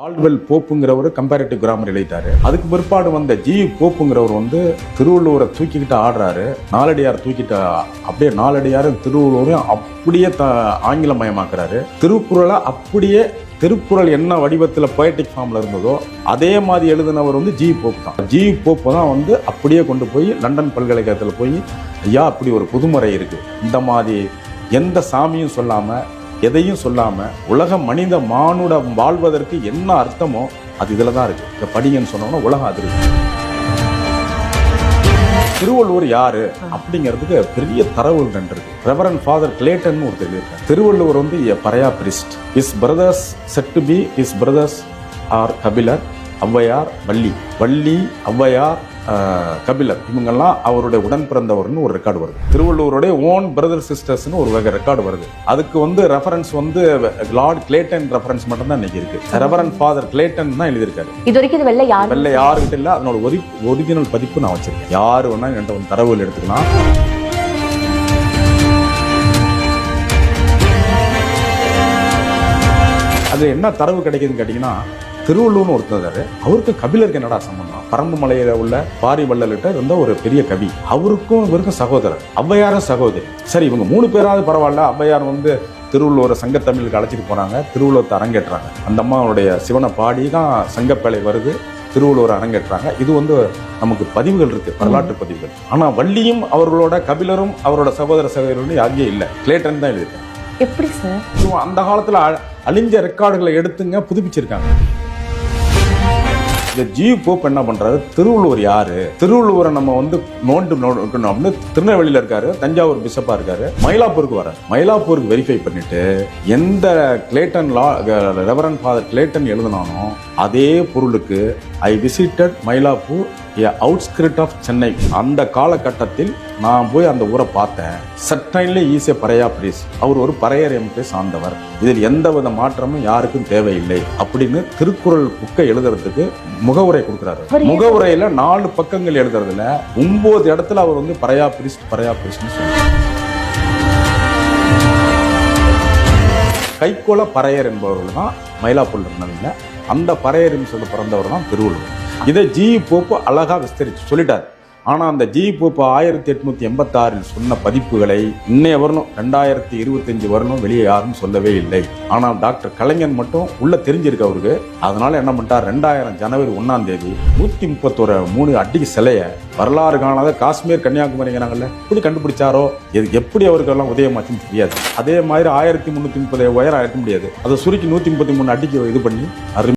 Caldwell போப்புங்கிறவர் comparative grammar எழுதிட்டாரு. அதுக்கு பிற்பாடு வந்த ஜி போப்புங்கிறவர் வந்து திருவள்ளுவரை தூக்கிக்கிட்டு ஆடுறாரு. நாலடியார் தூக்கிட்டு அப்படியே நாலடியாரும் திருவள்ளுவரையும் அப்படியே த ஆங்கிலமயமாக்குறாரு. திருக்குறளை அப்படியே திருக்குறள் என்ன வடிவத்தில் பொயட்டிக் ஃபார்மில் இருந்ததோ அதே மாதிரி எழுதினவர் வந்து ஜி போப் தான். ஜி போப்பு தான் வந்து அப்படியே கொண்டு போய் லண்டன் பல்கலைக்கழகத்தில் போய் ஐயா அப்படி ஒரு புதுமுறை இருக்குது இந்த மாதிரி எந்த சாமியும் சொல்லாமல் எதையும் சொல்லாமல் உலக மனித மானுடம் வாழ்வதற்கு என்ன அர்த்தமோ அது இதில் தான் இருக்குது இந்த படிங்கன்னு சொன்னோம்னா உலகம் அதிர்வு திருவள்ளுவர் யாரு? அப்படிங்கிறதுக்கு பெரிய தரவுகள் கண்டு இருக்கு ரெவரன் ஃபாதர் கிளேட்டன் ஒருத்தர் இருக்கார் திருவள்ளுவர் வந்து pariah priest is brothers said to be is brothers are Kapilar. Avvaiyar Valli. Valli Avvaiyar Kapilar. இவங்கெல்லாம் அவருடைய உடன் பிறந்தவர்னு ஒரு ரெக்கார்டு வருது. திருவள்ளுவருடைய ஓன் பிரதர் சிஸ்டர்ஸ்னு ஒரு வகை ரெக்கார்டு வருது. அதுக்கு வந்து ரெஃபரன்ஸ் வந்து லார்ட் கிளேட்டன் ரெஃபரன்ஸ் மட்டும் தான் இன்னைக்கு இருக்கு. ரெவரன் ஃபாதர் கிளேட்டன் தான் எழுதியிருக்காரு. இது வரைக்கும் இது வெளில யாரும் வெள்ளை யாருக்கிட்ட இல்ல அதனோட ஒரி ஒரிஜினல் பதிப்பு நான் வச்சிருக்கேன். யாரு வேணா என்கிட்ட வந்து தரவுகள் எடுத்துக்கலாம். அது என்ன தரவு கிடைக்குதுன்னு கேட்டீங்கன்னா திருவள்ளுவர்னு ஒருத்தர். அவருக்கு கபிலருக்கு என்னடா சம்பந்தம்? பரம்பு மலையில உள்ள பாரி வள்ளல்கிட்ட இருந்த ஒரு பெரிய கவி. அவருக்கும் இவருக்கும் சகோதரர். ஔவையாரும் சகோதரி. சரி இவங்க மூணு பேராவது பரவாயில்ல. ஔவையார் வந்து திருவள்ளுவரை சங்கத்தமிழுக்கு அழைச்சிட்டு போறாங்க. திருவள்ளுவத்தை அரங்கேற்றாங்க. அந்த அம்மாவுடைய சிவனை பாடி தான் சங்கப்பேழை வருது. திருவள்ளுவர் அரங்கேற்றாங்க. இது வந்து நமக்கு பதிவுகள் இருக்கு வரலாற்று பதிவுகள். ஆனா வள்ளியும் அவர்களோட கபிலரும் அவரோட சகோதர சகோதரர்களும் யாருமே இல்லை. கிளேட்டன் தான் எழுதியிருக்காங்க. எப்படி சார்? அந்த காலத்துல அழிஞ்ச ரெக்கார்டுகளை எடுத்துங்க புதுப்பிச்சிருக்காங்க. இந்த ஜி போப் என்ன பண்றாரு? திருவள்ளுவர் யாரு? திருவள்ளுவரை நம்ம வந்து நோண்டு நோக்கணும். அப்படின்னு திருநெல்வேலியில இருக்காரு தஞ்சாவூர் பிஷப்பா இருக்காரு. மயிலாப்பூருக்கு வர மயிலாப்பூருக்கு வெரிஃபை பண்ணிட்டு எந்த கிளேட்டன் லா ரெவரன் ஃபாதர் கிளேட்டன் எழுதினானோ அதே பொருளுக்கு I visited Mylapore outskirts of Chennai அந்த காலகட்டத்தில் நான் போய் அந்த ஊரை பார்த்தேன். சட்டையிலே ஈஸிய பறையா பிரிஸ் அவர் ஒரு பறையர் எம்பே சார்ந்தவர். இதில் எந்தவித மாற்றமும் யாருக்கும் தேவையில்லை. அப்படின்னு திருக்குறள் புக்கை எழுதுறதுக்கு முகவுரை கொடுக்குறாரு. முகவுரையில நாலு பக்கங்கள் எழுதுறதுல ஒன்பது இடத்துல அவர் வந்து பறையா பிரிஸ்ட் பறையா பிரிஸ்ட்னு சொல்றாரு. கைக்கோள பறையர் என்பவர்கள் தான் மயிலாப்பூர்ல இருந்தவங்க அந்த பறையர் சொல்லி பிறந்தவர் தான் திருவள்ளுவர். இதை ஜி போப்பு அழகா விஸ்தரிச்சு சொல்லிட்டார். ஆனால் அந்த ஜி போப்பு ஆயிரத்தி எட்நூத்தி எண்பத்தாறில் சொன்ன பதிப்புகளை இன்னைய வரணும் ரெண்டாயிரத்தி இருபத்தஞ்சு வரணும் வெளியே யாரும் சொல்லவே இல்லை. ஆனால் டாக்டர் கலைஞன் மட்டும் உள்ள தெரிஞ்சிருக்கு அவருக்கு. அதனால என்ன பண்ணிட்டார்? ரெண்டாயிரம் ஜனவரி ஒன்னாம் தேதி நூத்தி முப்பத்தோரு மூணு அடிக்கு சிலைய வரலாறு காணாத காஷ்மீர் கன்னியாகுமரிங்கிறாங்கல்ல எப்படி கண்டுபிடிச்சாரோ? இது எப்படி அவருக்கு எல்லாம் உதயமாச்சுன்னு தெரியாது. அதே மாதிரி ஆயிரத்தி முன்னூத்தி முப்பது உயரம் ஆயிரத்த முடியாது. அதை சுருக்கி நூத்தி முப்பத்தி மூணு அடிக்கு இது பண்ணி அருமை